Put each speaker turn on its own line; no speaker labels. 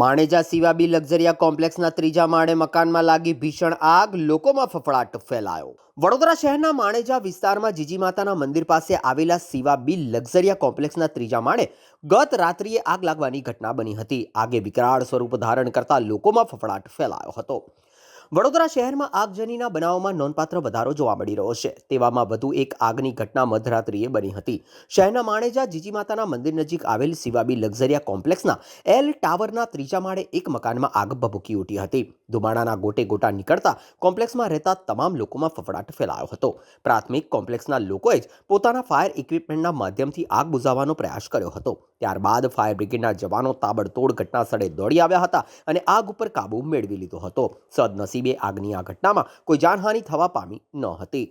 માણેજા સિવાબી લક્ઝરિયા કોમ્પ્લેક્સના ત્રીજા માળે મકાનમાં લાગી ભીષણ આગ, લોકોમાં ફફડાટ ફેલાયો. વડોદરા શહેરના માણેજા વિસ્તારમાં જીજી માતાના મંદિર પાસે આવેલા સિવાબી લક્ઝરિયા કોમ્પ્લેક્સના ત્રીજા માળે ગત રાત્રિએ આગ લાગવાની ઘટના બની હતી. આગે વિકરાળ સ્વરૂપ ધારણ કરતા લોકોમાં ફફડાટ ફેલાયો હતો. વડોદરા શહેરમાં આગજનીના બનાવોમાં નોંધપાત્ર વધારો જોવા મળી રહ્યો છે. તેવામાં વધુ એક આગની ઘટના મધરાત્રિએ બની હતી. શહેરના માણેજા જીજી માતાના મંદિર નજીક આવેલ શિવાબી લક્ઝરિયા કોમ્પ્લેક્સના એલ ટાવરના ત્રીજા માળે એક મકાનમાં આગ ભભૂકી ઉઠી હતી. ધુમાડાના ગોટે ગોટા નીકળતા કોમ્પ્લેક્સમાં રહેતા તમામ લોકોમાં ફફડાટ ફેલાયો હતો. પ્રાથમિક કોમ્પ્લેક્સના લોકોએ જ પોતાના ફાયર ઇક્વિપમેન્ટના માધ્યમથી આગ બુઝાવવાનો પ્રયાસ કર્યો હતો. ત્યારબાદ ફાયર બ્રિગેડના જવાનો તાબડતોડ ઘટના સ્થળે દોડી આવ્યા હતા અને આગ ઉપર કાબૂ મેળવી લીધો હતો. સદનસીબે આગની આ ઘટનામાં કોઈ જાનહાનિ થવા પામી ન હતી.